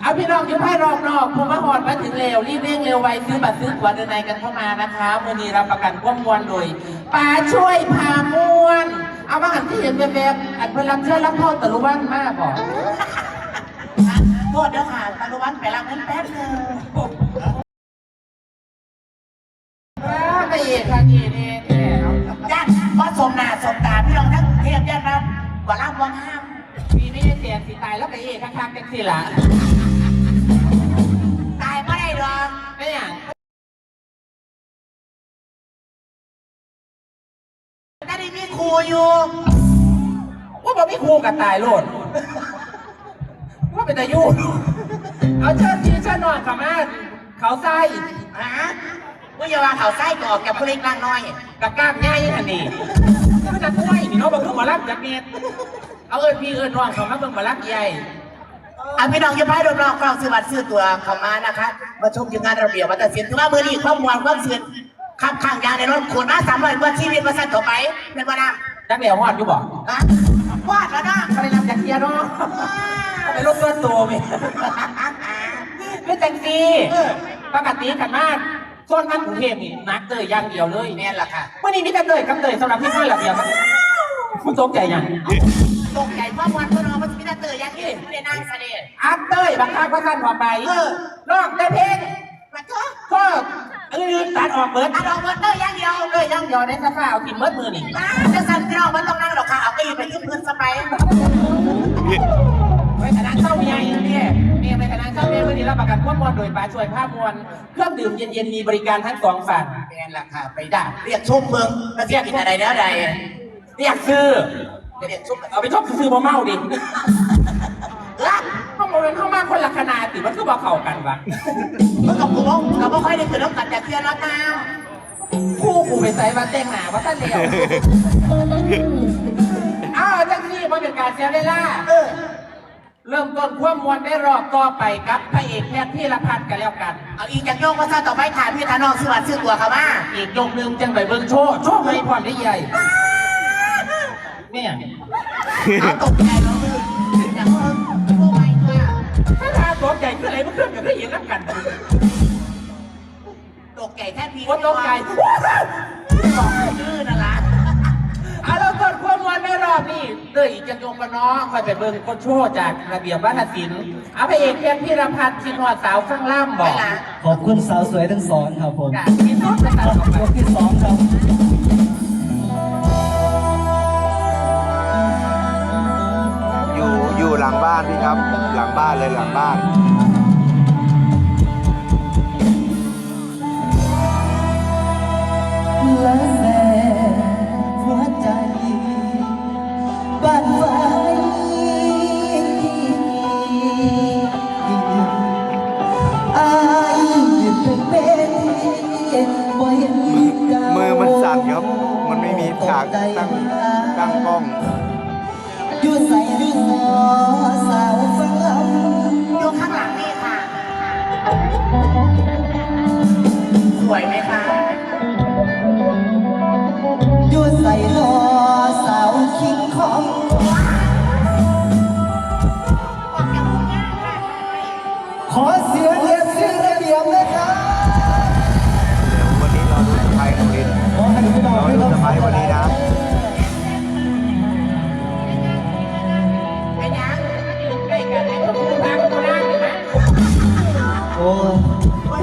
เอาพี่น้องอยู่ภายรอบนอกผมมาหอดมาถึงเร็วรีบเร่งเร็วไวซื้อบัตรซื้อตั๋วเดินในกันเข้ามานะคะวันนี้รับประกันความมวลโดยป่าช่วยพามวลเอาว่าอันที่เห็นแบบๆอันเพื่อนรับเชื่อรับพ่อตะลุวันมากบอกโทษเด้อค่ะตะลุวันไปรับเงินแป๊บนึงว้าไปเอกค่ะนี่นี่นี่เอาย่านเพราะสมหนาสมตาพี่น้องทั้งกรุงเทพย่านรับกว่ารับวังห้ามปีนี้ เสียสีตายแล้วไปเอกข้างๆกันสิล่ะตายไม่ได้หรอกไม่อย่างแต่ได้มีครูอยู่ว่าบอกพี่ครูกับตายโลดว่าเป็นตายุเอาเชิญทีเชิญหน่อยค่ะแม่เขาไส้ฮะว่าอย่าว่าเขาไส้กรอกกับผู้เล็กล่างน้อยกับกล้ามง่ายทันทีก็จะช่วยนี่เนาะบางทีหมาลักจากเมีย เอาเอิญพี่เอิญน้องเขามาเบิ่งหมาลักใหญ่อะพี่น้องอยังไพ่รอบๆกล้องซื้อบัตรซื้อตัวเข้ามานะคะมาชมอยู่งานระเบียบวัฒนศิลป์ถือว่ามือนี้ข้อมวลความเสื่อมขับข้างยางในรถขนมาสามร้อยกว่าชีวิตมาสั่นต่อไปเป็นว่าน้จักเดียวหอดอยู่บอกำฮะวาดแล้วนะเขาได้รับจากเทียเนาะไปรถตัวตัวมีไม่แต่งซีปกติกันมากส่วนมันกรุงเทพนี่นักเตยอย่างเดียวเลยแม่นล่ะค่ะวันนี้มีแต่เตยกับเตยสำหรับพี่น้อยระเบียบมันคุณตกใจยัง ตกใจข้อมวลเพื่อนเรามันจะมีแต่เตยอย่างนี้ไม่ได้นั่งเสด็จอัพเตยบางครั้งก็สั้นพอไปเออลอกได้เพลงมาเถอะก็อื่นตัดออกเบิร์ดอันออกมาเตยอย่างเดียวเลยยังยอในสภาเอากินเบิร์ดมือนี่มาจะสั่นพี่น้องมันต้องนั่งหรอกค่ะเอาไปไปขึ้นพื้นสไปไปคณะเจ้าใหญ่เนี่ยเนี่ยไปคณะเจ้าเนี่ยวันนี้รับประกันความมวลโดยปลาช่วยภาพมวลเครื่องดื่มเย็นๆมีบริการทั้งสองฝั่งแม่นล่ะค่ะไปด่าเรียกชุ่มเมืองมาเรียกกินอะไรแล้วใดเรียกซื้อ เรียกชุ่มเอาไปชอบซื้อมาเมาดิรักข้อมูลเข้ามาคนละขนาดติมันก็บอกเข้ากันวะเมื่อกับกูบอกกับพ่อค่อยได้ขึ้นน้ำกัดจากเทียนแล้วตามคู่กูไปใส่มาแต่งหนาว่าท่านเดียวอ้าวจังนี่มันเป็นการเสียเวลาเออเริ่มต้นความมวลได้รอบต่อไปกับพระเอกแพทย์ที่ละพันกันแล้วกัน เอาอีกจากโยกมาซะต่อไปถามพี่ธานองซื้อบัตรซื้อตัวเขามาอีกยกหนึ่งจังไปเบิ่งโชว์โชว์ไม่พรได้ใหญ่ เนี่ยเอาตกใจแล้วมึงอย่างว่าพวกไม่ว่าถ้าทาตัวใหญ่คืออะไรมันเครื่องกับได้ยินนักกันตกใจแท้พี่ว่าตัวใหญ่บอกชื่อนั่นละเอาแล้วต้นความมวลได้รอบนี่เด้ออีกจังยงกันเนาะคอยไปเบิ่งคนโชว์จากระเบียบวัฒนศิลป์เอาพระเอกแพทย์ที่ละพันชินวดสาวข้างล่ำบอกขอบคุณสาวสวยทั้งสองครับผมกะที่สุดเป็นตัดออกไปยกที่สองครับ หลังบ้านพี่ครับ หลังบ้านเลยหลังบ้าน สวยไหมคะ Oh.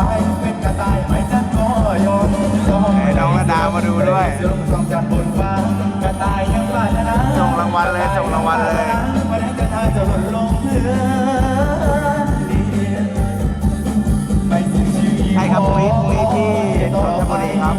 ายเป็นกระต่ายไม่จันก็ยอมให้น้องระดามาดูด้วยส่งจากบนฟ้ากระต่ายยังปรารนาส่งรางวัลเลยจงรางวัลเลยวันนี้จะทาจะหล่นลงเรือไปถึงชีวิตให้ครับพรุ่งนี้พรุ่งนี้ที่ชลบุรีครับ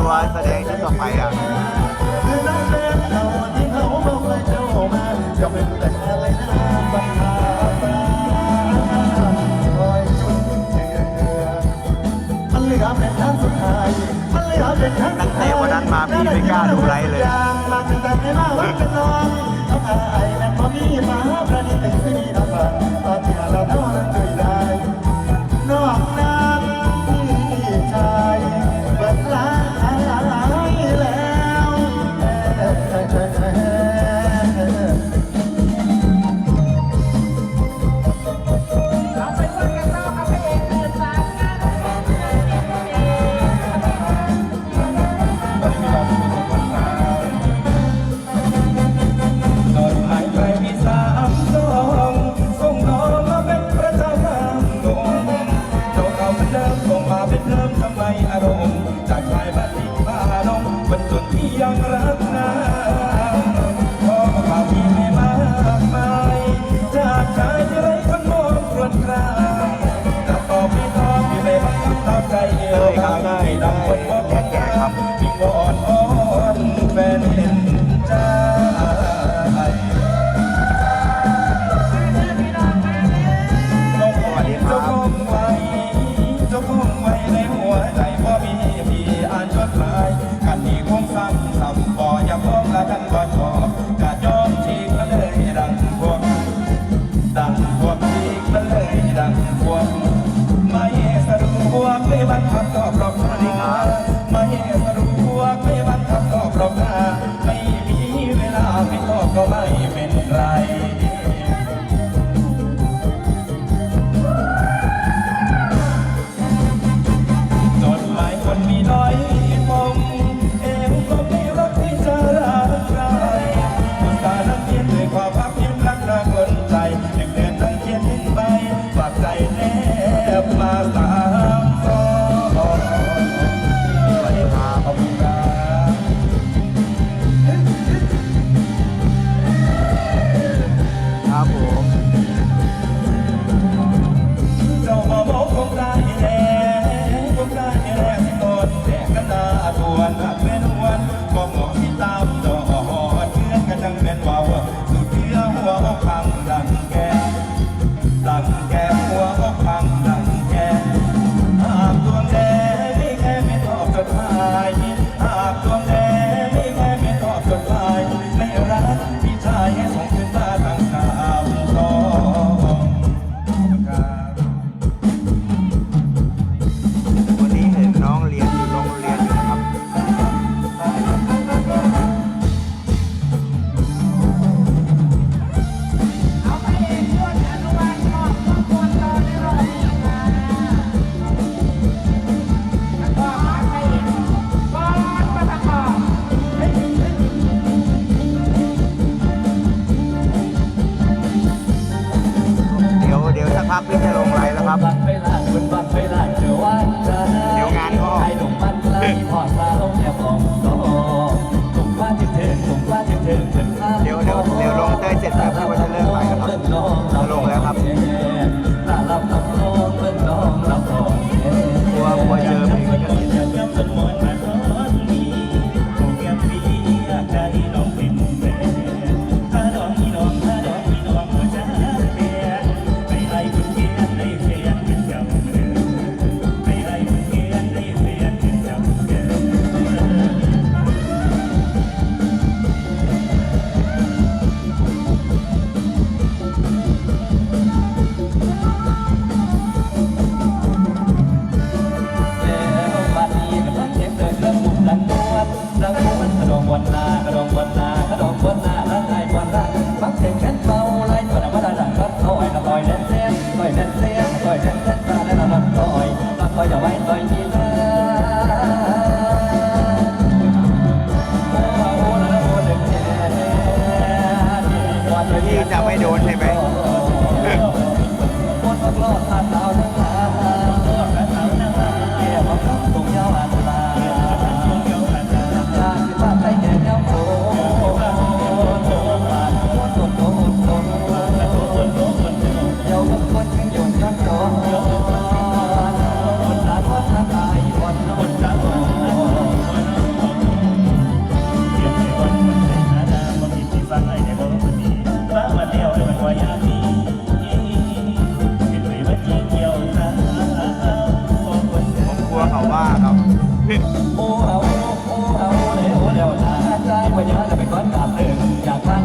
ตัวแสดงชุดต่อไปอะตั้งแต่วันนั้นมาพี่ไม่กล้าดูไรเลย 慢一点